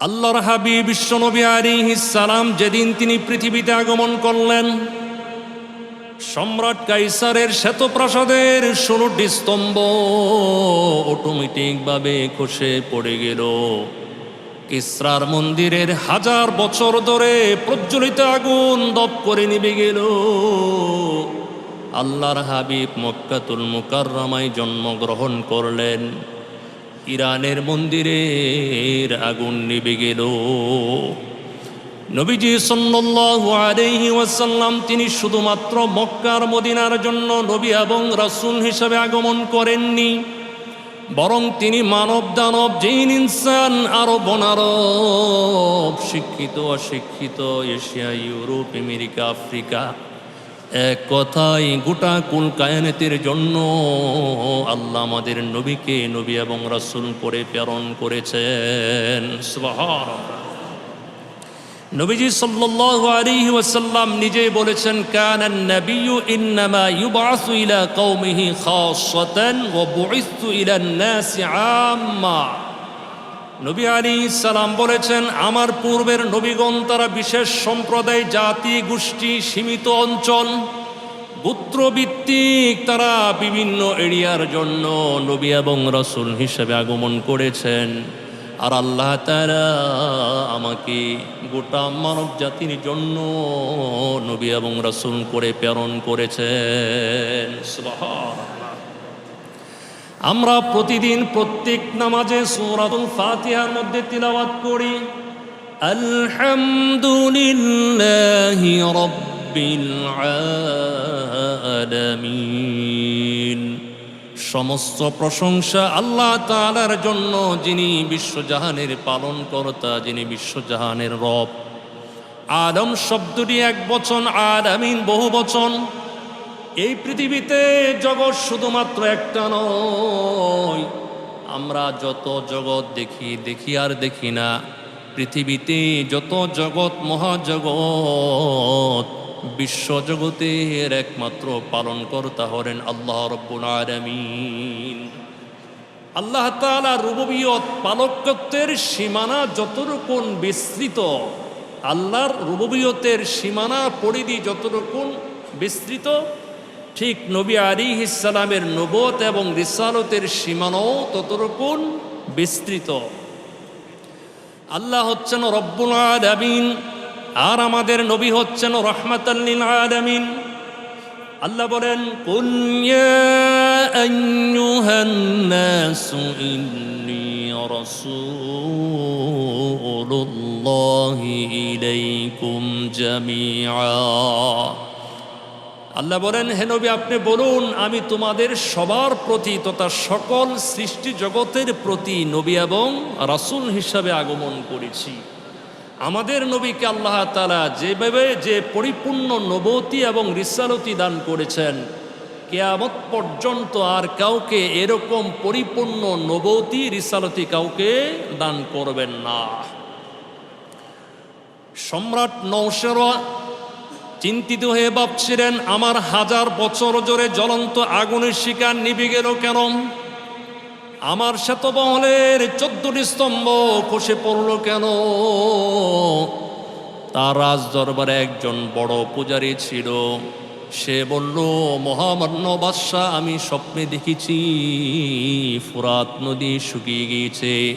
আল্লাহর হাবিব বিশ্বনবী আলাইহিস সালাম যেদিন তিনি পৃথিবীতে আগমন করলেন, সম্রাট কাইসারের শ্বেতপ্রাসাদের ষোলোটি স্তম্ভ অটোমেটিকভাবে খসে পড়ে গেল। ইসরার মন্দিরের হাজার বছর ধরে প্রজ্বলিত আগুন দপ করে নিবে গেল। আল্লাহর হাবিব মক্কাতুল মুকাররমায় জন্মগ্রহণ করলেন। ইরানের মন্দিরের আগুন নিবে গেল। নবীজি সাল্লাল্লাহু তিনি শুধুমাত্র মক্কার মদিনার জন্য নবী এবং রাসূল হিসেবে আগমন করেননি, বরং তিনি মানব দানব জিন, ইনসান, আরও বনারব, শিক্ষিত, অশিক্ষিত, এশিয়া, ইউরোপ, আমেরিকা, আফ্রিকা এক কথায় গোটা কুল কায়নাতের জন্য আল্লাহ আমাদের নবীকে, নবী এবং রাসূল করে প্রেরণ করেছেন। নবীজি সাল্লাল্লাহু আলাইহি ওয়াসাল্লাম নিজেই বলেছেন কানান নাবিয়্যু ইন্নামা ইউবআসু ইলা কওমিহি নবী আলাইহিস সালাম বলেছেন, আমার পূর্বের নবীগণ তারা বিশেষ সম্প্রদায়, জাতি, গোষ্ঠী, সীমিত অঞ্চল, গোত্রভিত্তিক তারা বিভিন্ন এরিয়ার জন্য নবী এবং রসুল হিসেবে আগমন করেছেন আর আল্লাহ তারা আমাকে গোটা মানব জাতির জন্য নবী এবং রসুল করে প্রেরণ করেছেন। আমরা প্রতিদিন প্রত্যেক নামাজে সূরাতুল ফাতিহার মধ্যে তিলাওয়াত করি। আলহামদুলিল্লাহি রাব্বিল আলামিন। সমস্ত প্রশংসা আল্লাহ তাআলার জন্য, যিনি বিশ্বজাহানের পালনকর্তা, যিনি বিশ্বজাহানের রব। আদম শব্দটি এক বচন আদামিন বহু বচন। এই পৃথিবীতে জগৎ শুধুমাত্র একটা নয়। আমরা যত জগৎ দেখি দেখি আর দেখি না। পৃথিবীতে যত জগৎ, মহাজগৎ, বিশ্বজগতের একমাত্র পালনকর্তা হলেন আল্লাহ রব্বুল আলামিন। আল্লাহ তাআলা রুববিয়ত পালকত্বের সীমানা যতটুকুন বিস্তৃত, আল্লাহর রুববিয়তের সীমানা পরিধি যতটুকুন বিস্তৃত ঠিক নবী আলী ইসালামের নবত এবং রিসালতের সীমানাও ততটুকুন বিস্তৃত। আল্লাহ হচ্ছেন রব্বুল আদামিন আর আমাদের নবী হচ্ছেন রহমাতাল্লিল আদামিন আল্লাহ বলেন ইন্নী ইলাইকুম জামিআ। আল্লাহ বলেন, হে নবী, আপনি বলুন, আমি তোমাদের সবার প্রতি তথা সকল সৃষ্টি জগতের প্রতি নবী এবং রাসূল হিসাবে আগমন করেছি। আমাদের নবীকে আল্লাহ তালা যেভাবে যে পরিপূর্ণ নবতি এবং রিসালতি দান করেছেন, কেয়ামত পর্যন্ত আর কাউকে এরকম পরিপূর্ণ নবতি, রিসালতি কাউকে দান করবেন না। সম্রাট নৌশেরা চিন্তিত হয়ে ভাবছিলেন, আমার হাজার বছর জোরে জ্বলন্ত আগুনের শিকার নিভে গেল কেন? আমার শ্বেতবহলের চোদ্দটি স্তম্ভ খসে পড়ল কেন? তার রাজ দরবারে একজন বড় পূজারী ছিল। সে বলল, মহামান্য বাদশাহ, আমি স্বপ্নে দেখেছি, ফুরাত নদী শুকিয়ে গিয়েছে।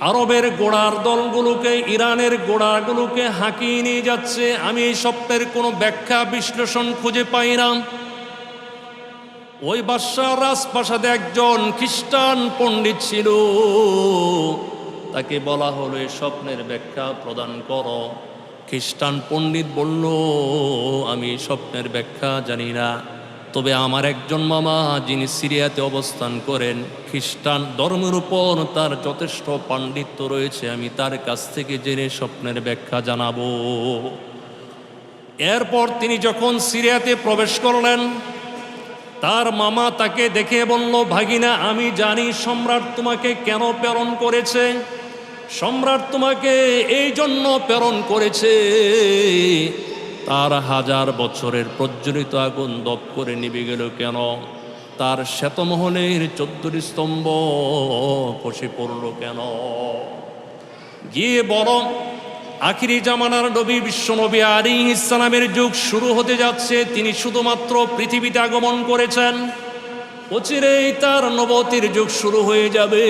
আরবের গোড়ার দলগুলোকে, ইরানের গোড়াগুলোকে হাঁকিয়ে নিয়ে যাচ্ছে। আমি এই স্বপ্নের কোনো ব্যাখ্যা, বিশ্লেষণ খুঁজে পাই না। ওই বাদশাহ রাজপ্রাসাদে একজন খ্রিস্টান পণ্ডিত ছিল। তাকে বলা হলো এই স্বপ্নের ব্যাখ্যা প্রদান করো। খ্রিস্টান পণ্ডিত বলল, আমি স্বপ্নের ব্যাখ্যা জানি না। তবে আমার একজন মামা যিনি সিরিয়াতে অবস্থান করেন, খ্রিস্টান ধর্মের উপর তার যথেষ্ট পাণ্ডিত্য রয়েছে, আমি তার কাছ থেকে জেনে স্বপ্নের ব্যাখ্যা জানাব। এরপর তিনি যখন সিরিয়াতে প্রবেশ করলেন, তার মামা তাকে দেখে বলল, ভাগিনা, আমি জানি সম্রাট তোমাকে কেন প্রেরণ করেছে। সম্রাট তোমাকে এই জন্য প্রেরণ করেছে তার হাজার বছরের প্রজ্বলিত আগুন দপ করে নিবে গেল কেন? তার শ্বেতমহলের চোদ্দটি স্তম্ভ খসে পড়ল কেন? গিয়ে বলো আখিরি জামানার নবী বিশ্বনবী আলী ইসলামের যুগ শুরু হতে যাচ্ছে। তিনি শুধুমাত্র পৃথিবীতে আগমন করেছেন। অচিরেই তার নবতির যুগ শুরু হয়ে যাবে।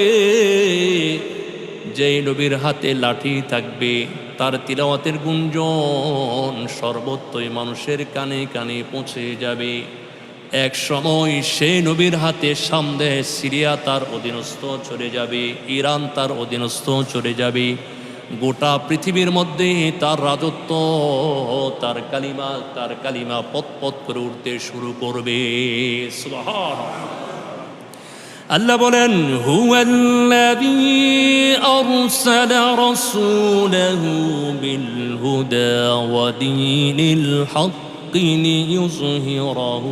যেই নবীর হাতে লাঠি থাকবে তার তিলাওয়াতের গুঞ্জন সর্বত্রই মানুষের কানে কানে পৌঁছে যাবে। এক সময় সেই নবীর হাতে সামনে সিরিয়া তার অধীনস্থ চলে যাবে, ইরান তার অধীনস্থ চলে যাবে। গোটা পৃথিবীর মধ্যে তার রাজত্ব, তার কালিমা তার কালিমা পথ পথ করে উঠতে শুরু করবে। আল্লাহ বলেন, হুয়াল্লাযী আরসালা রাসূলাহু বিল হুদা ওয়া দীনিল হাক্কি লিইয়ুযহিরাহু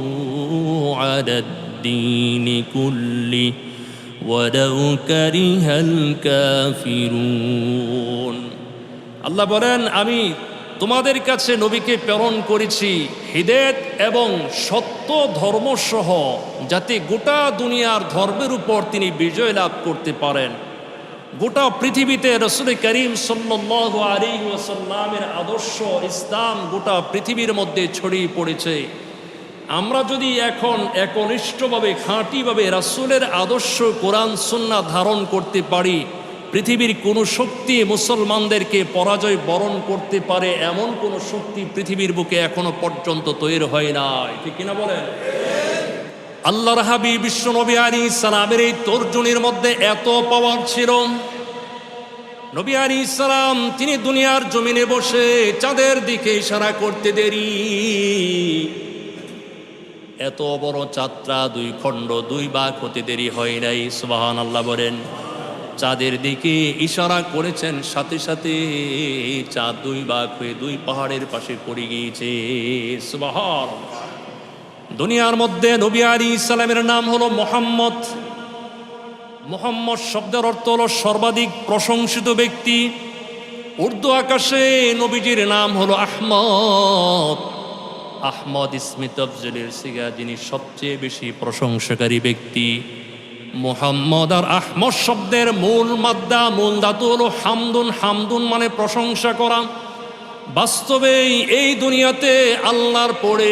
আলাদ দীনি কুল্লি ওয়ালাউ কারিহাল কাফিরুন। আল্লাহ বলেন, আমি তোমাদের কাছে নবীকে প্রেরণ করেছি হৃদয়ত এবং সত্য ধর্মসহ, যাতে গোটা দুনিয়ার ধর্মের উপর তিনি বিজয় লাভ করতে পারেন। গোটা পৃথিবীতে রসুল করিম সাল্লাহ আলী ওয়াসাল্লামের আদর্শ ইসলাম গোটা পৃথিবীর মধ্যে ছড়িয়ে পড়েছে। আমরা যদি এখন একনিষ্ঠভাবে, খাঁটিভাবে রাসূলের আদর্শ কোরআন সুন্না ধারণ করতে পারি পৃথিবীর কোনো শক্তি মুসলমানদেরকে পরাজয় বরণ করতে পারে এমন কোনো শক্তি পৃথিবীর বুকে এখনও পর্যন্ত তৈরি হয় নাই। ঠিক কিনা বলেন? আল্লাহর হাবিব বিশ্বনবী আলী সালামের এই তর্জনীর মধ্যে এত পাওয়ার ছিল। নবী আলী ইসলাম তিনি দুনিয়ার জমিনে বসে চাঁদের দিকে ইশারা করতে দেরি। এত বড় যাত্রা দুই খণ্ড দুই বাঘ হতে দেরি হয় নাই সুবাহান আল্লাহ বলেন। চাঁদের দিকে ইশারা করেছেন, সাথে সাথে চাঁদ দুই বাঘ হয়ে দুই পাহাড়ের পাশে পড়ে গিয়েছে। দুনিয়ার মধ্যে নবী আলী ইসলামের নাম হলো মোহাম্মদ। মোহাম্মদ শব্দের অর্থ হলো সর্বাধিক প্রশংসিত ব্যক্তি। উর্দু আকাশে নবীজির নাম হলো আহমদ। আহমদ ইসমিত সিগা, যিনি সবচেয়ে বেশি প্রশংসাকারী ব্যক্তি। মোহাম্মদ আর আহমদ শব্দের মূল মাদ্দা, মূল ধাতু হলো হামদুন। হামদুন মানে প্রশংসা করা। বাস্তবেই এই দুনিয়াতে আল্লাহর পরে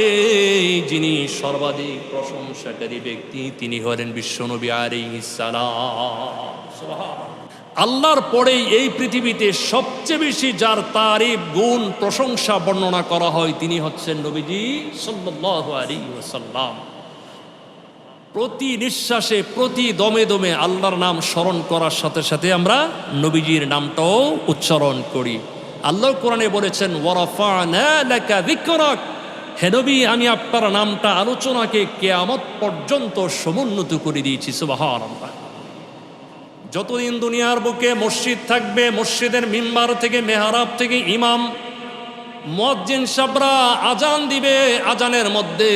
যিনি সর্বাধিক প্রশংসাকারী ব্যক্তি, তিনি হলেন বিশ্বনবী সালাম। আল্লাহর পরেই এই পৃথিবীতে সবচেয়ে বেশি যার তারিফ, গুণ, প্রশংসা বর্ণনা করা হয়, তিনি হচ্ছেন নবীজি সাল্লাল্লাহু আলাইহি ওয়াসাল্লাম। প্রতি নিঃশ্বাসে, প্রতি দমে দমে আল্লাহর নাম স্মরণ করার সাথে সাথে আমরা নবীজির নামটাও উচ্চারণ করি। আল্লাহ কোরআনে বলেছেন হে নবী, আমি আপনার নামটা আলোচনাকে কেয়ামত পর্যন্ত সমুন্নত করে দিয়েছি, সুবহানাল্লাহ। যতদিন দুনিয়ার বুকে মসজিদ থাকবে, মসজিদের মিম্বার থেকে, মেহারাব থেকে ইমাম মজ্জিন সাবরা আজান দিবে। আজানের মধ্যে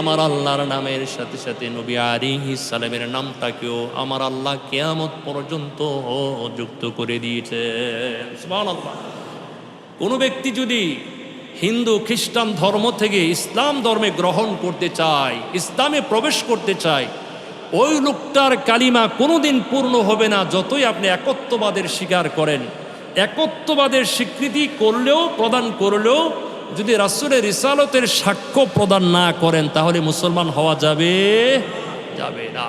আমার আল্লাহর নামের সাথে সাথে নবী আলী সালামের নামটাকেও আমার আল্লাহ কেয়ামত পর্যন্ত যুক্ত করে দিয়েছে। কোনো ব্যক্তি যদি হিন্দু, খ্রিস্টান ধর্ম থেকে ইসলাম ধর্মে গ্রহণ করতে চায়, ইসলামে প্রবেশ করতে চায়, ওই লোকটার কালিমা কোনোদিন পূর্ণ হবে না, যতই আপনি একত্ববাদের স্বীকার করেন। একত্ববাদের স্বীকৃতি করলেও, প্রদান করলেও, যদি রাসুলের রিসালতের সাক্ষ্য প্রদান না করেন, তাহলে মুসলমান হওয়া যাবে যাবে না।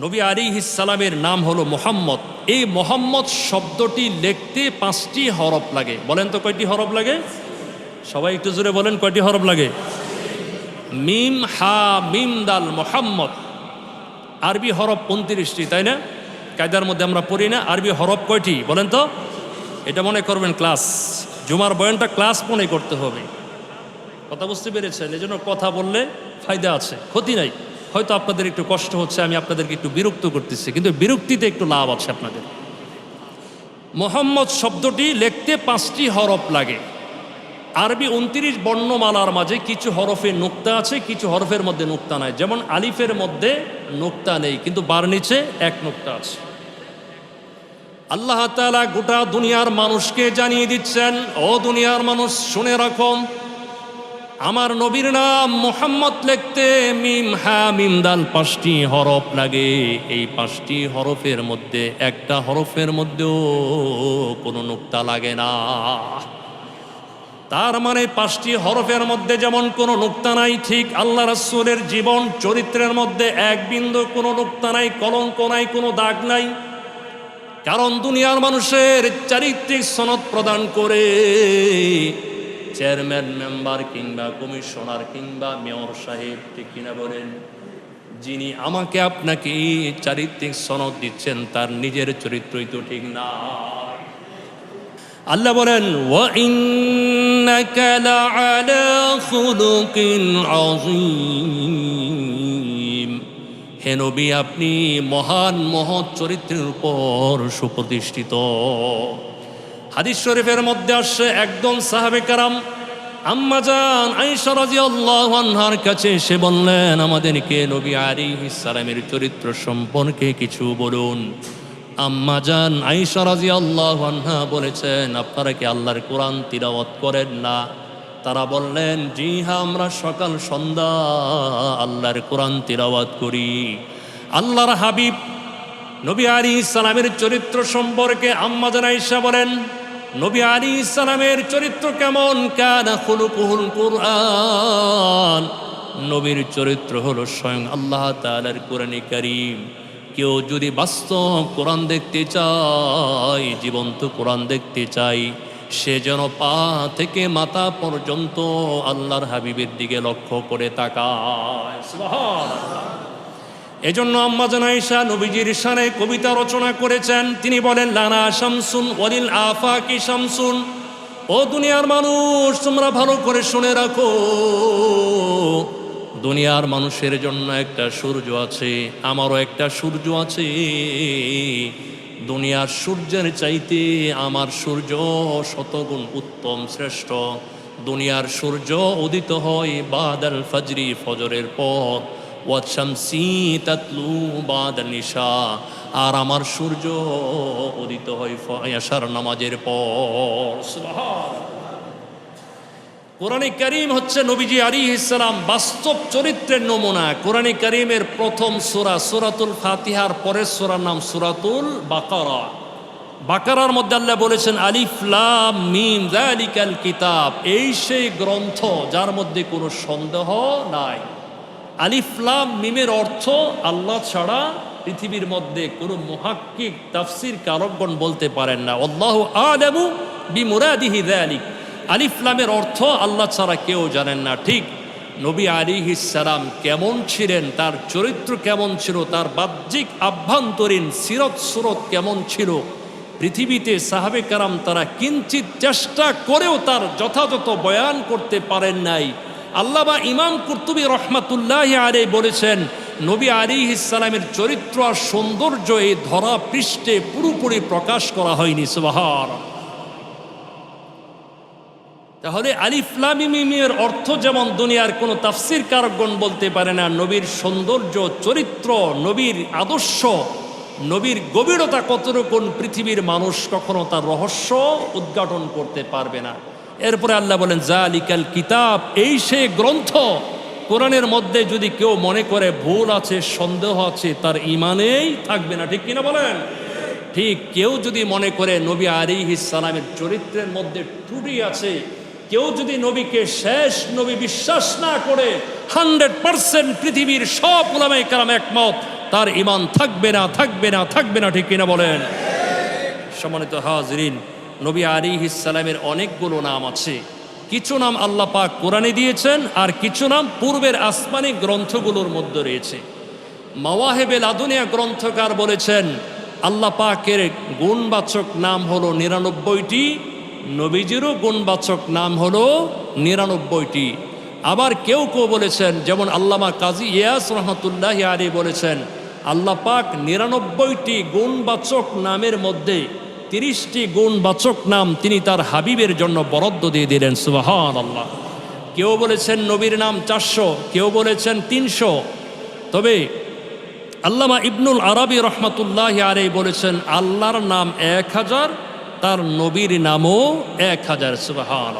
নবী আলী ইসালামের নাম হলো মোহাম্মদ। এই মোহাম্মদ শব্দটি লিখতে পাঁচটি হরফ লাগে। বলেন তো কয়টি হরফ লাগে? সবাই একটু জোরে বলেন, কয়টি হরফ লাগে? মিম, হা, মিম, দাল, মোহাম্মদ। আরবি হরফ উনত্রিশটি, তাই না? কায়দার মধ্যে আমরা পড়ি না, আরবি হরফ কয়টি? বলেন তো। এটা মনে করবেন ক্লাস। জুমার বয়ানটা ক্লাস মনে করতে হবে। কথা বুঝতে পেরেছেন? এই জন্য কথা বললে ফায়দা আছে, ক্ষতি নাই। হয়তো আপনাদের একটু কষ্ট হচ্ছে, আমি আপনাদেরকে একটু বিরক্ত করতেছি, কিন্তু বিরক্তিতে একটু লাভ আছে আপনাদের। মোহাম্মদ শব্দটি লিখতে পাঁচটি হরফ লাগে। আরবি উনত্রিশ বর্ণমালার মাঝে কিছু হরফে নোক্তা আছে, কিছু হরফের মধ্যে নোক্তা নাই। যেমন আলিফের মধ্যে নোক্তা নেই, কিন্তু বার নিচে এক নোক্তা আছে। আল্লাহ তালা গোটা দুনিয়ার মানুষকে জানিয়ে দিচ্ছেন, ও দুনিয়ার মানুষ, শুনে রাখো, আমার নবীর নাম মোহাম্মদ লিখতে মিম, হা, মিম, দাল পাঁচটি হরফ লাগে। এই পাঁচটি হরফের মধ্যে একটা হরফের মধ্যেও কোনো নুক্তা লাগে না। তার মানে পাঁচটি হরফের মধ্যে যেমন কোনো নুক্তা নাই, ঠিক আল্লাহ রাসূলের জীবন চরিত্রের মধ্যে এক বিন্দু কোনো নুক্তা নাই, কলঙ্ক নাই, কোনো দাগ নাই। কারণ দুনিয়ার মানুষের চারিত্রিক সনদ প্রদান করে চেয়ারম্যান, মেম্বার কিংবা কমিশনার কিংবা মেয়র সাহেব, ঠিক কিনা বলেন? যিনি আমাকে আপনাকে চারিত্রিক সনদ দিচ্ছেন, তার নিজের চরিত্রই তো ঠিক না। আল্লাহ বলেন হে নবী, আপনি মহান মহৎ চরিত্রের উপর সুপ্রতিষ্ঠিত। হাদিস শরীফের মধ্যে আসছে, একদম সাহাবে কারাম আম্মাজান আইসা রাজি কাছে এসে বললেন, আমাদেরকে নবী আরি ইসালামের চরিত্র সম্পর্কে কিছু বলুন। আম্মাজান আয়েশা রাদিয়াল্লাহু আনহা বলেছেন, আপনারা কি আল্লাহর কোরআন তিলাওয়াত করেন না? তারা বললেন, জি হ্যাঁ আমরা সকাল, সন্ধ্যা আল্লাহর কোরআন তিলাওয়াত করি। আল্লাহর হাবিব নবী আলী ইসলামের চরিত্র সম্পর্কে আম্মাজান আইসা বলেন, নবী আলী ইসলামের চরিত্র কেমন? কানা খুলুকুহুল কোরআন। নবীর চরিত্র হলো স্বয়ং আল্লাহ তাআলার কোরআনে কারীম। কেউ যদি বাস্তব কোরআন দেখতে চায়, জীবন্ত কোরআন দেখতে চাই সে যেন পা থেকে মাথা পর্যন্ত আল্লাহর হাবিবের দিকে লক্ষ্য করে তাকায়। এজন্য আম্মা জানাইশা নবীজির শানে কবিতা রচনা করেছেন। তিনি বলেন, লানা শামসুন ওয়ালিল আফাকি শামসুন। ও দুনিয়ার মানুষ, তোমরা ভালো করে শুনে রাখো। দুনিয়ার মানুষের জন্য একটা সূর্য আছে, আমারও একটা সূর্য আছে। দুনিয়ার সূর্যের চাইতে আমার সূর্য শতগুণ উত্তম শ্রেষ্ঠ। দুনিয়ার সূর্য উদিত হয় বাদাল ফজরি ফজরের পর। নিশা, আর আমার সূর্য উদিত হয় নামাজের পর। কোরআনে করিম হচ্ছে নবীজি আলী ইসলাম বাস্তব চরিত্রের নমুনা। কোরআনে করিমের প্রথম সুরা সুরাতুল ফাতিহার পরের সুরার নাম সুরাতুল বাকারা। বাকারার মধ্যে আল্লাহ বলেছেন আলিফলাম মিম জালিকাল কিতাব। এই সেই গ্রন্থ যার মধ্যে কোনো সন্দেহ নাই। আলিফলাম মিমের অর্থ আল্লাহ ছাড়া পৃথিবীর মধ্যে কোনো মহাক্কিক তাফসির কারকগণ বলতে পারেন না। আল্লাহ আলামু বিমুরাদিহি যালিক। আলিফলামের অর্থ আল্লাহ ছাড়া কেউ জানেন না। ঠিক নবী আলী সালাম কেমন ছিলেন, তার চরিত্র কেমন ছিল, তার বাহ্যিক আভ্যন্তরীণ সিরত সুরত কেমন ছিল, পৃথিবীতে সাহাবে কারাম তারা কিঞ্চিত চেষ্টা করেও তার যথাযথ বয়ান করতে পারেন নাই। আল্লাহ বা ইমাম কুর্তুবী রহমাতুল্লাহ আরে বলেছেন, নবী আলী ইসালামের চরিত্র আর সৌন্দর্য এই ধরা পৃষ্ঠে পুরোপুরি প্রকাশ করা হয়নি সুবাহার তাহলে আলিফলামিমের অর্থ যেমন দুনিয়ার কোনো তাফসির কারকগণ বলতে পারে না, নবীর সৌন্দর্য, চরিত্র, নবীর আদর্শ, নবীর গভীরতা কতরকম পৃথিবীর মানুষ কখনো তার রহস্য উদ্ঘাটন করতে পারবে না। এরপরে আল্লাহ বলেন জা আলিকাল কিতাব এই সে গ্রন্থ, কোরআনের মধ্যে যদি কেউ মনে করে ভুল আছে, সন্দেহ আছে, তার ইমানেই থাকবে না। ঠিক কিনা বলেন? ঠিক, কেউ যদি মনে করে নবী আলী সালামের চরিত্রের মধ্যে ত্রুটি আছে কেউ যদি নবীকে শেষ নবী বিশ্বাস না করে, হান্ড্রেড পার্সেন্ট পৃথিবীর সব ওলামাই কালাম একমত, তার ইমান থাকবে না থাকবে না থাকবে না, ঠিক কিনা বলেন? সম্মানিত হাজরিন, নবী আলী ইসালামের অনেকগুলো নাম আছে। কিছু নাম আল্লাহ পাক কোরআনে দিয়েছেন, আর কিছু নাম পূর্বের আসমানি গ্রন্থগুলোর মধ্যে রয়েছে। মাওয়াহেবেল আদুনিয়া গ্রন্থকার বলেছেন, আল্লাহ পাকের গুণবাচক নাম হলো নিরানব্বইটি নবীজিরও গুণবাচক নাম হলো নিরানব্বইটি। আবার কেউ কেউ বলেছেন, যেমন আল্লামা কাজী ইয়াস রহমতুল্লাহ আলী বলেছেন, আল্লাহ পাক নিরানব্বইটি গুণবাচক নামের মধ্যে তিরিশটি গুণবাচক নাম তিনি তার হাবিবের জন্য বরাদ্দ দিয়ে দিলেন সুবাহান আল্লাহ কেউ বলেছেন নবীর নাম চারশো, কেউ বলেছেন তিনশো। তবে আল্লামা ইবনুল আরবি রহমতুল্লাহ আরে বলেছেন, আল্লাহর নাম এক হাজার তার নবীর নামও এক হাজার সুবাহান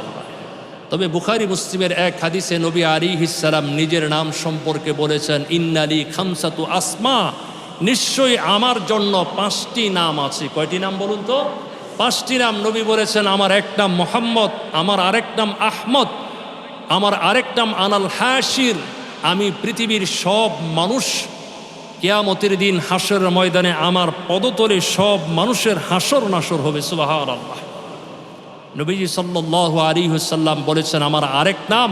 তবে বুখারি মুসলিমের এক হাদিসে নবী আলী ইসালাম নিজের নাম সম্পর্কে বলেছেন, ইন্নালি খামসাতু আসমা। নিশ্চয়ই আমার জন্য পাঁচটি নাম আছে। কয়টি নাম বলুন তো? পাঁচটি নাম নবী বলেছেন, আমার এক নাম মোহাম্মদ, আমার আরেক নাম আহমদ, আমার আরেক নাম আনাল হাসির আমি পৃথিবীর সব মানুষ কেয়ামতের দিন হাসর ময়দানে আমার পদতলে সব মানুষের হাসর নাসর হবে সুবাহ আল্লাহ নবীজি সাল্লাহ আলী হুসাল্লাম বলেছেন, আমার আরেক নাম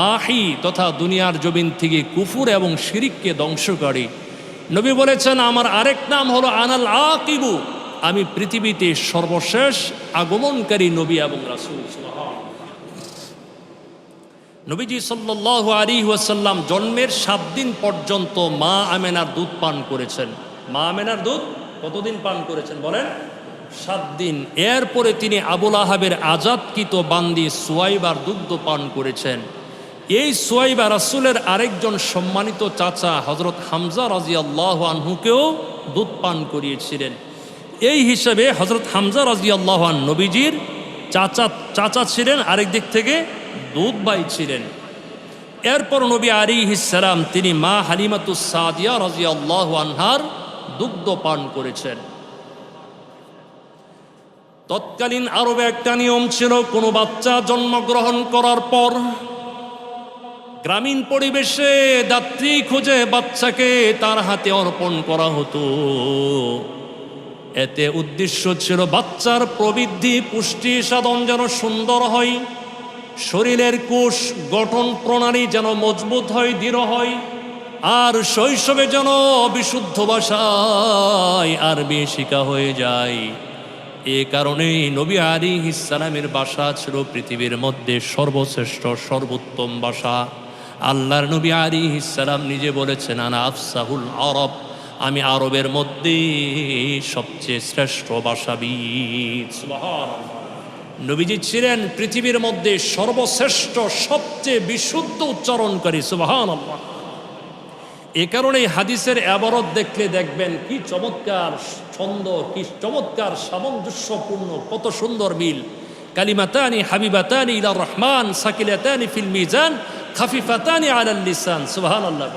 মাহি তথা দুনিয়ার জমিন থেকে কুফুর এবং শিরিককে ধ্বংসকারী। নবী বলেছেন, আমার আরেক নাম হলো আনাল আকিবু। আমি পৃথিবীতে সর্বশেষ আগমনকারী নবী এবং রাসুল নবীজি সাল্লাহ আলী ওয়াসাল্লাম জন্মের সাত দিন পর্যন্ত মা আমেনার দুধ পান করেছেন। মা আমেনার দুধ কতদিন পান করেছেন বলেন? সাত দিন। এরপরে তিনি আবুল আহাবের আজাদকৃত বান্দি সোয়াইবার দুগ্ধ পান করেছেন। এই সোয়াইবা রাসুলের আরেকজন সম্মানিত চাচা হজরত হামজা রাজি আল্লাহ আনহুকেও দুধ পান করিয়েছিলেন। এই হিসাবে হজরত হামজা রাজি আল্লাহ নবীজির চাচা চাচা ছিলেন আরেক দিক থেকে দুধ বাই ছিলেন। এরপর নবী আলী ইসালাম তিনি মা হালিমাতুস সাদিয়া রাজি আনহার দুগ্ধ পান করেছেন। তৎকালীন আরবে একটা নিয়ম ছিল, কোনো বাচ্চা জন্মগ্রহণ করার পর গ্রামীণ পরিবেশে দাত্রী খুঁজে বাচ্চাকে তার হাতে অর্পণ করা হতো। এতে উদ্দেশ্য ছিল, বাচ্চার প্রবৃদ্ধি, পুষ্টি সাধন যেন সুন্দর হয়। শরীরের কোষ গঠন প্রণালী যেন মজবুত হয়, দৃঢ় হয়, আর শৈশবে যেন বিশুদ্ধ ভাষায় আরবি শিকা হয়ে যায়। এ কারণেই নবী আলী ইসালামের বাসা ছিল পৃথিবীর মধ্যে সর্বশ্রেষ্ঠ, সর্বোত্তম ভাষা। আল্লাহর নবী আলী ইসালাম নিজে বলেছেন, আনা আফসাহুল আরব আমি আরবের মধ্যে সবচেয়ে শ্রেষ্ঠ ভাষাবিদ। নবীজি ছিলেন পৃথিবীর মধ্যে সর্বশ্রেষ্ঠ, সবচেয়ে বিশুদ্ধ উচ্চারণকারী সুবাহান আল্লাহ এ কারণে হাদিসের আবারত দেখলে দেখবেন কি চমৎকার ছন্দ, কি চমৎকার সামঞ্জস্যপূর্ণ, কত সুন্দর মিল। কালিমাতানি হাবিবাতানি ইলা রহমান, সাকিলাতানি ফিল মিজান, খাফিফাতানি আলাল লিসান, সুবহানাল্লাহ।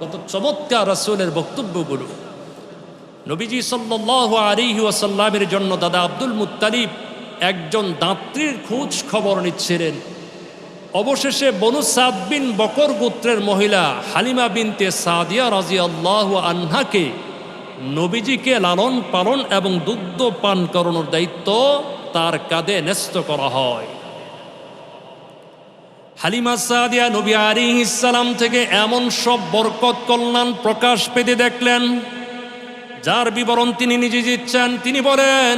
কত চমৎকার রাসূলের বক্তব্যগুলো। নবীজি সাল্লাহ আলিহি ওয়াসাল্লামের জন্য দাদা আব্দুল মুত্তালিব একজন দাত্রীর খোঁজ খবর নিচ্ছিলেন। অবশেষে বনু সাদ বিন বকর গোত্রের মহিলা হালিমা বিনতে সাদিয়া রাজি আল্লাহ আনহাকে নবীজিকে লালন পালন এবং দুগ্ধ পান করানোর দায়িত্ব তার কাঁধে ন্যস্ত করা হয়। হালিমা সাদিয়া নবী আলী ইসালাম থেকে এমন সব বরকত কল্যাণ প্রকাশ পেতে দেখলেন, যার বিবরণ তিনি নিজে দিচ্ছেন। তিনি বলেন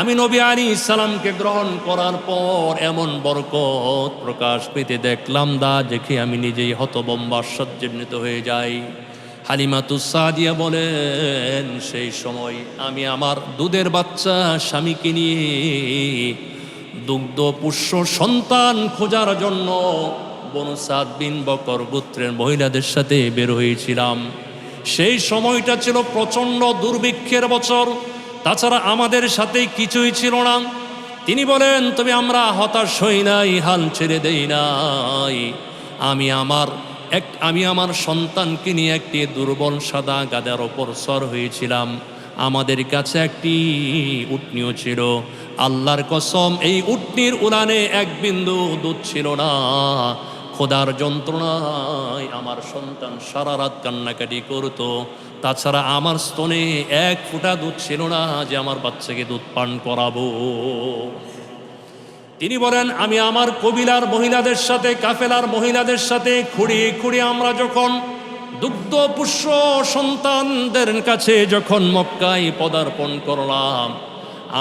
আমি নবী আলী ইসালামকে গ্রহণ করার পর এমন বরকত প্রকাশ পেতে দেখলাম দা, দেখে আমি নিজেই হতবম্বা সজ্জিত হয়ে যাই। হালিমাতুসাদিয়া বলেন, সেই সময় আমি আমার দুধের বাচ্চা স্বামীকে নিয়ে দুগ্ধ পুষ্য সন্তান খোঁজার জন্য বনসাদ বিন বকর গোত্রের মহিলাদের সাথে বের হয়েছিলাম। সেই সময়টা ছিল প্রচণ্ড দুর্ভিক্ষের বছর। তাছাড়া আমাদের সাথে কিছুই ছিল না। তিনি বলেন, তবে আমরা হতাশ হই নাই, হাল ছেড়ে দেই নাই। আমি আমার এক, আমি আমার সন্তানকে নিয়ে একটি দুর্বল, সাদা গাদার ওপর সর হয়েছিলাম। আমাদের কাছে একটি উটনিও ছিল। আল্লাহর কসম, এই উটনির উড়ানে এক বিন্দু দুধ ছিল না। খোদার যন্ত্রণায় আমার সন্তান সারা রাত কান্নাকাটি করতো। তাছাড়া আমার স্তনে এক ফোঁটা দুধ ছিল না যে আমার বাচ্চাকে দুধ পান করাবো। তিনি বলেন, আমি আমার কবিলার মহিলাদের সাথে, কাফেলার মহিলাদের সাথে খুঁড়িয়ে খুঁড়িয়ে আমরা যখন দুগ্ধ পুষ্য সন্তানদের কাছে যখন মক্কায় পদার্পণ করলাম,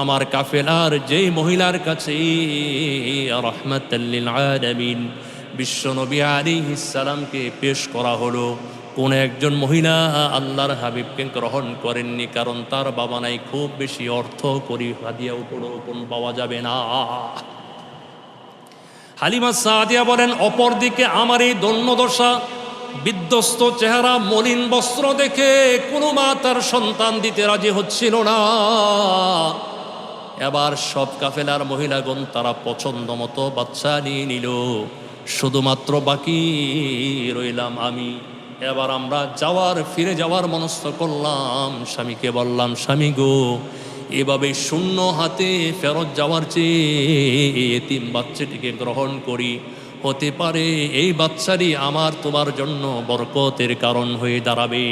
আমার কাফেলার যেই মহিলার কাছে রহমতাল্লিল আলামিন বিশ্বনবী আলী ইসালামকে পেশ করা হলো। কোন একজন মহিলা আল্লাহর হাবিবকে গ্রহণ করেননি, কারণ তার বাবা নাই, খুব বেশি অর্থ করি হাদিয়া উপরও কোন পাওয়া যাবে না। হালিমা সাদিয়া বলেন, অপরদিকে আমার এই দৈন্যদশা, বিধ্বস্ত চেহারা, মলিন বস্ত্র দেখে কোনো মা তার সন্তান দিতে রাজি হচ্ছিল না। এবার সব কাফেলার মহিলাগণ তারা পছন্দ মতো বাচ্চা নিয়ে নিল। শুধুমাত্র বাকি রইলাম আমি। এবার আমরা যাওয়ার, ফিরে যাওয়ার মনস্থ করলাম। স্বামীকে বললাম, স্বামী গো, এভাবে শূন্য হাতে ফেরত যাওয়ার চেয়ে এতিম বাচ্চাটিকে গ্রহণ করি। হতে পারে এই বাচ্চারই আমার তোমার জন্য বরকতের কারণ হয়ে দাঁড়াবে।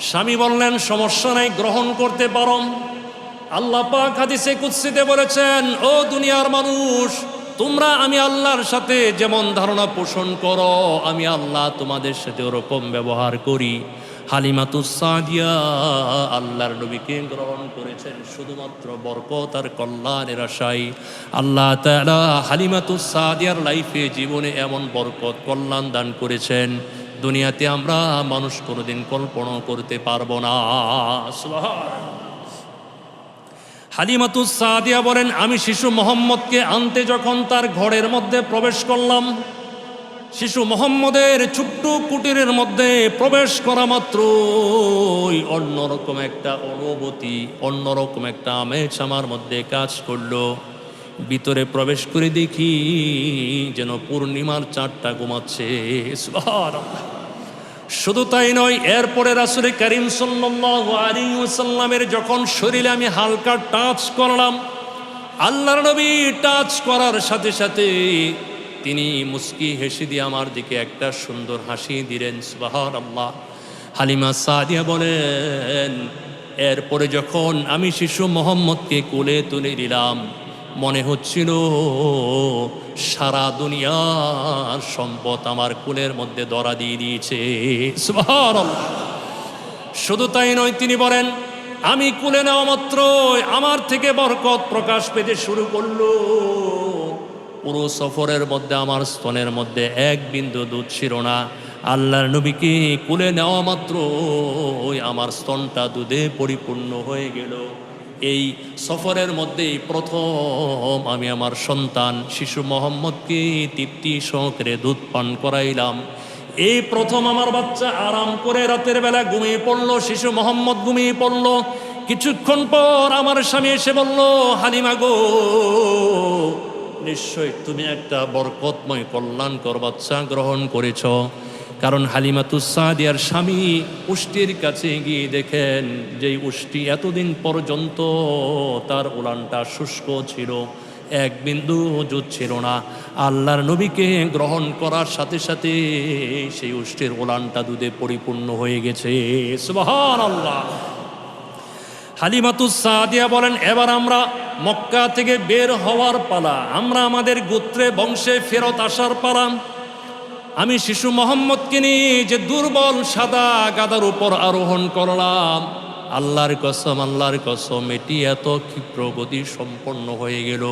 স্বামী বললেন, সমস্যা নাই, গ্রহণ করতে পারম আল্লাহ পাক হাদিসে কুৎসিতে বলেছেন, ও দুনিয়ার মানুষ তোমরা আমি আল্লাহর সাথে যেমন ধারণা পোষণ করো, আমি আল্লাহ তোমাদের সাথে ওরকম ব্যবহার করি। হালিমাতুসাদিয়া আল্লাহর নবীকে গ্রহণ করেছেন শুধুমাত্র বরকত আর কল্যাণের আশায়। আল্লাহ তাআলা হালিমাতুসাদিয়ার লাইফে জীবনে এমন বরকত, কল্যাণ দান করেছেন। দুনিয়াতে আমরা মানুষ কোনোদিন কল্পনা করতে পারব না। হালিমাতুস সাদিয়া বলেন, আমি শিশু মোহাম্মদকে আনতে যখন তার ঘরের মধ্যে প্রবেশ করলাম, শিশু মোহাম্মদের ছোট্ট কুটিরের মধ্যে প্রবেশ করা মাত্র অন্যরকম একটা অনুভূতি, অন্যরকম একটা আমেজ আমার মধ্যে কাজ করল ভিতরে প্রবেশ করে দেখি যেন পূর্ণিমার চাঁদটা ঘুমাচ্ছে। শুধু তাই নয়, এরপরে রাসুল করিম ওয়াসাল্লামের যখন শরীরে আমি হালকা টাচ করলাম, আল্লাহর নবী টাচ করার সাথে সাথে তিনি মুস্কি হেসে দিয়ে আমার দিকে একটা সুন্দর হাসি দিলেন, সুবহানাল্লাহ। হালিমা সাদিয়া বলেন, এরপরে যখন আমি শিশু মোহাম্মদকে কোলে তুলে দিলাম মনে হচ্ছিল সারা দুনিয়ার সম্পদ আমার কুলের মধ্যে ধরা দিয়ে দিয়েছে। শুধু তাই নয়, তিনি বলেন, আমি কুলে নেওয়া মাত্র আমার থেকে বরকত প্রকাশ পেতে শুরু করল। পুরো সফরের মধ্যে, আমার স্তনের মধ্যে এক বিন্দু দুধ ছিল না। আল্লাহর নবীকে কুলে নেওয়া মাত্র ওই আমার স্তনটা দুধে পরিপূর্ণ হয়ে গেল। এই সফরের মধ্যেই প্রথম আমি আমার সন্তান শিশু মোহাম্মদকে তৃপ্তি সহকারে দুধ পান করাইলাম। এই প্রথম আমার বাচ্চা আরাম করে রাতের বেলা ঘুমিয়ে পড়ল, শিশু মোহাম্মদ ঘুমিয়ে পড়ল। কিছুক্ষণ পর আমার স্বামী এসে বলল, হালিমা গো নিশ্চয় তুমি একটা বরকতময় কল্যাণকর বাচ্চা গ্রহণ করেছ। কারণ হালিমাতুসাদিয়ার স্বামী উষ্টির কাছে গিয়ে দেখেন যে উষ্টি এতদিন পর্যন্ত তার উলানটা শুষ্ক ছিল, এক বিন্দু জুত ছিল না। আল্লাহর নবীকে গ্রহণ করার সাথে সাথে সেই উষ্টির উলানটা দুধে পরিপূর্ণ হয়ে গেছে। আল্লাহ বলেন, এবার আমরা মক্কা থেকে বের হওয়ার পালা, আমরা আমাদের গোত্রে বংশে ফেরত আসার পালা আমি শিশু মোহাম্মদকে নিয়ে যে দুর্বল সাদা গাদার উপর আরোহণ করলাম, আল্লাহর কসম আল্লাহর কসম, এটি এত ক্ষিপ্র গতি সম্পন্ন হয়ে গেল।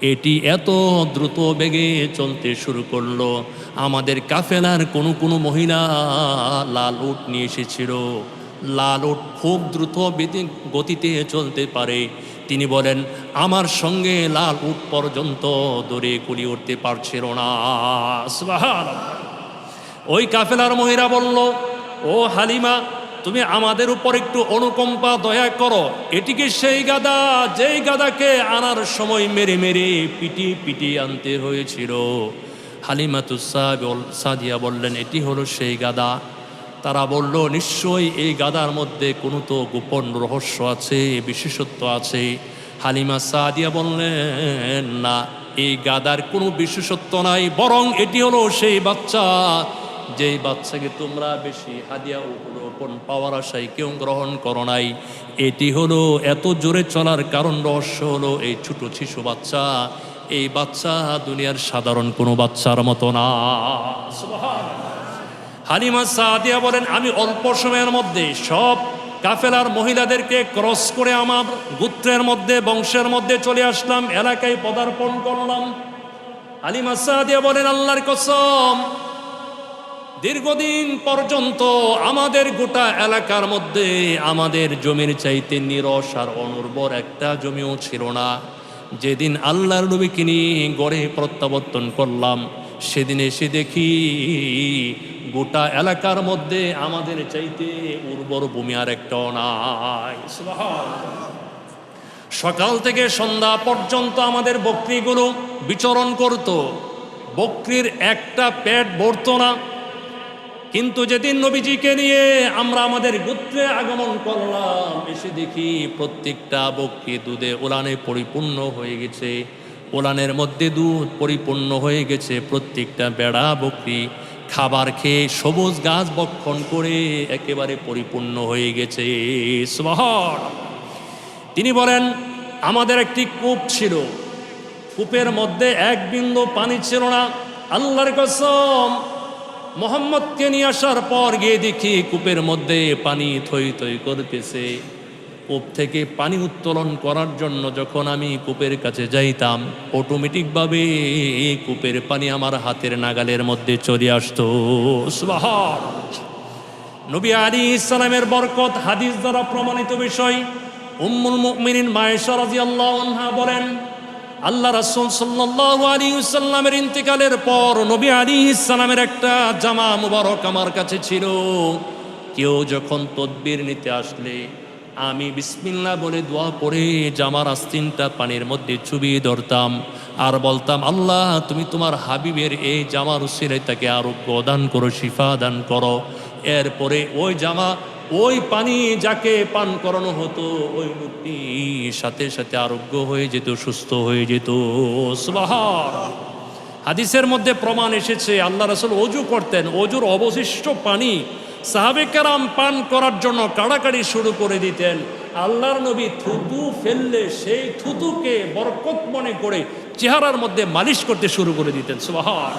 এটি এত দ্রুত বেগে চলতে শুরু করল। আমাদের কাফেলার কোনো কোনো মহিলা লাল উট নিয়ে এসেছিল। লাল উট খুব দ্রুত গতিতে চলতে পারে। তিনি বলেন, আমার সঙ্গে লাল উট পর্যন্ত দৌড়ে কুলি উঠতে পারছিল না। ওই কাফেলার মহিলা বলল, ও হালিমা, তুমি আমাদের উপর একটু অনুকম্পা দয়া করো। এটিকে সেই গাদা যেই গাদাকে আনার সময় মেরে মেরে পিটি পিটি আনতে হয়েছিল? হালিমাতুসা সাদিয়া বললেন, এটি হলো সেই গাদা তারা বলল, নিশ্চয়ই এই গাদার মধ্যে কোনো তো গোপন রহস্য আছে, বিশেষত্ব আছে। হালিমা সাদিয়া বললেন, না, এই গাদার কোনো বিশেষত্ব নাই, বরং এটি হলো সেই বাচ্চা। যেই বাচ্চাকে তোমরা বেশি হাদিয়া উপরোপণ পাওয়ার আশায় কেউ গ্রহণ করো নাই, এটি হলো এত জোরে চলার কারণ রহস্য হলো এই ছোট শিশু বাচ্চা। এই বাচ্চা দুনিয়ার সাধারণ কোনো বাচ্চার মতো না। হালিমা সাদিয়া বলেন, আমি অল্প সময়ের মধ্যে সব কাফেলার মহিলাদেরকে ক্রস করে আমার গোত্রের মধ্যে, বংশের মধ্যে চলে আসলাম, এলাকায় পদার্পণ করলাম। হালিমা সাদিয়া বলেন, আল্লাহর কসম, দীর্ঘদিন পর্যন্ত আমাদের গোটা এলাকার মধ্যে আমাদের জমির চাইতে নিরস আর অনুর্বর একটা জমিও ছিল না। যেদিন আল্লাহর নবীকে নিয়ে গড়ে প্রত্যাবর্তন করলাম সেদিন এসে দেখি গোটা এলাকার মধ্যে আমাদের চাইতে উর্বর ভূমি আর একটা নাই। সকাল থেকে সন্ধ্যা পর্যন্ত আমাদের বকরিগুলো বিচরণ করত। বকরির একটা পেট ভরত না। কিন্তু যেদিন নবীজিকে নিয়ে আমরা আমাদের গোত্রে আগমন করলাম, এসে দেখি প্রত্যেকটা বকরি দুধে ওলানে পরিপূর্ণ হয়ে গেছে। ওলানের মধ্যে দুধ পরিপূর্ণ হয়ে গেছে প্রত্যেকটা বেড়া, বকরি। খাবার খেয়ে সবুজ গাছ বক্ষণ করে একেবারে পরিপূর্ণ হয়ে গেছে। তিনি বলেন, আমাদের একটি কূপ ছিল। কূপের মধ্যে এক বিন্দু পানি ছিল না। আল্লাহর কসম, মোহাম্মদকে নিয়ে আসার পর গিয়ে দেখি কূপের মধ্যে পানি থই থই করতেছে। কূপ থেকে পানি উত্তোলন করার জন্য যখন আমি কূপের কাছে যাইতাম অটোমেটিকভাবে এই কূপের পানি আমার হাতের নাগালের মধ্যে চলে আসতো। নবী আলী ইসলামের বরকত, হাদিস দ্বারা প্রমাণিত বিষয়, উম্মুল মুমিনিন মায়েশা রাদিয়াল্লাহু আনহা বলেন, আল্লাহ রাসূল সাল্লাল্লাহু আলাইহি সাল্লামের ইন্তেকালের পর নবী আলী ইসলামের একটা জামা মুবারক আমার কাছে ছিল। কেউ যখন তদবির নিতে আসলে আমি বিসমিল্লাহ বলে দোয়া পড়ে জামার আস্তিনটা পানির মধ্যে চুবিয়ে ধরতাম। আর বলতাম, আল্লাহ, তুমি তোমার হাবিবের এই জামার উসিলে তাকে আরোগ্য দান করো, শিফা দান করো। এরপরে ওই জামা, ওই পানি যাকে পান করানো হতো, ওই লোকটি সাথে সাথে আরোগ্য হয়ে যেত, সুস্থ হয়ে যেত। হাদিসের মধ্যে প্রমাণ এসেছে, আল্লাহ রসুল অজু করতেন। অজুর অবশিষ্ট পানি সাহাবেকেরাম পান করার জন্য কাড়াকাড়ি শুরু করে দিতেন। আল্লাহর নবী থুতু ফেললে সেই থুতুকে বরকত মনে করে চেহারার মধ্যে মালিশ করতে শুরু করে দিতেন। সুবাহার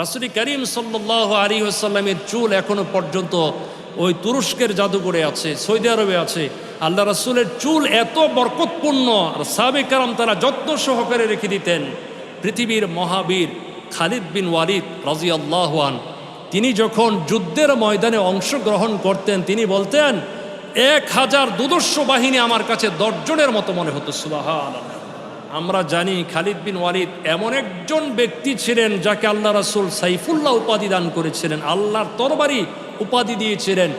রাসুলি করিম সাল্লাহ আলী আসাল্লামের চুল এখনও পর্যন্ত ওই তুরস্কের জাদুঘরে আছে, সৌদি আরবে আছে। আল্লাহ রাসুলের চুল এত বরকতপূর্ণ, আর সাবে কারাম তারা যত্ন সহকারে রেখে দিতেন। পৃথিবীর মহাবীর খালিদ বিন ওয়ালিদ রাজি আল্লাহান তিনি যখন যুদ্ধের ময়দানে অংশগ্রহণ করতেন, তিনি বলতেন, এক হাজার দুদর্শ বাহিনী আমার কাছে দশজনের মতো মনে হতো। সুবাহান আমরা জানি খালিদ বিন ওয়ালিদ এমন একজন ব্যক্তি ছিলেন যাকে আল্লাহ রাসুল সাইফুল্লাহ উপাধি দান করেছিলেন। আল্লাহর তরবারি উপাধি দিয়েছিলেন।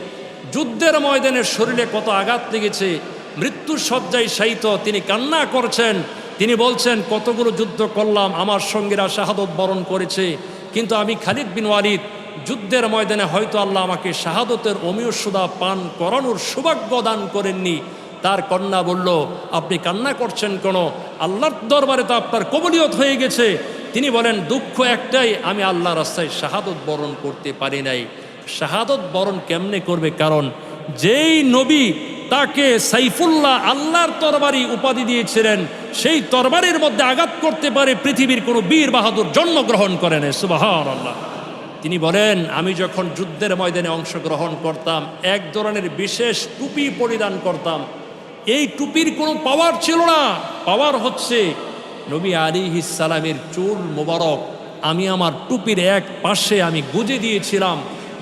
যুদ্ধের ময়দানের শরীরে কত আঘাত লেগেছে, মৃত্যুর শয্যায় শায়িত তিনি কান্না করছেন। তিনি বলছেন, কতগুলো যুদ্ধ করলাম, আমার সঙ্গীরা শাহাদত বরণ করেছে, কিন্তু আমি খালিদ বিন ওয়ালিদ যুদ্ধের ময়দানে হয়তো আল্লাহ আমাকে শাহাদতের অমীয় সুদা পান করানোর সৌভাগ্য দান করেননি। তার কন্যা বলল, আপনি কান্না করছেন কেন? আল্লাহর দরবারে তো আপনার কবলিয়ত হয়ে গেছে। তিনি বলেন, দুঃখ একটাই, আমি আল্লাহ রাস্তায় শাহাদত বরণ করতে পারি নাই। শাহাদত বরণ কেমনে করবে? কারণ যেই নবী তাকে সাইফুল্লাহ আল্লাহর তরবারি উপাধি দিয়েছিলেন, সেই তরবারির মধ্যে আঘাত করতে পারে পৃথিবীর কোনো বীর বাহাদুর জন্মগ্রহণ করেন সুবাহার আল্লাহ তিনি বলেন, আমি যখন যুদ্ধের ময়দানে অংশগ্রহণ করতাম, এক ধরনের বিশেষ টুপি পরিধান করতাম। এই টুপির কোনো পাওয়ার ছিল না। পাওয়ার হচ্ছে নবী আলী সালামের চুল মোবারক। আমি আমার টুপির এক পাশে আমি গুজে দিয়েছিলাম,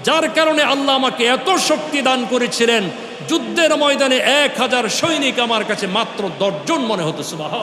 যার কারণে আল্লাহ আমাকে এত শক্তি দান করেছিলেন। যুদ্ধের ময়দানে এক হাজার সৈনিক আমার কাছে মাত্র দশজন মনে হতো সুবাহ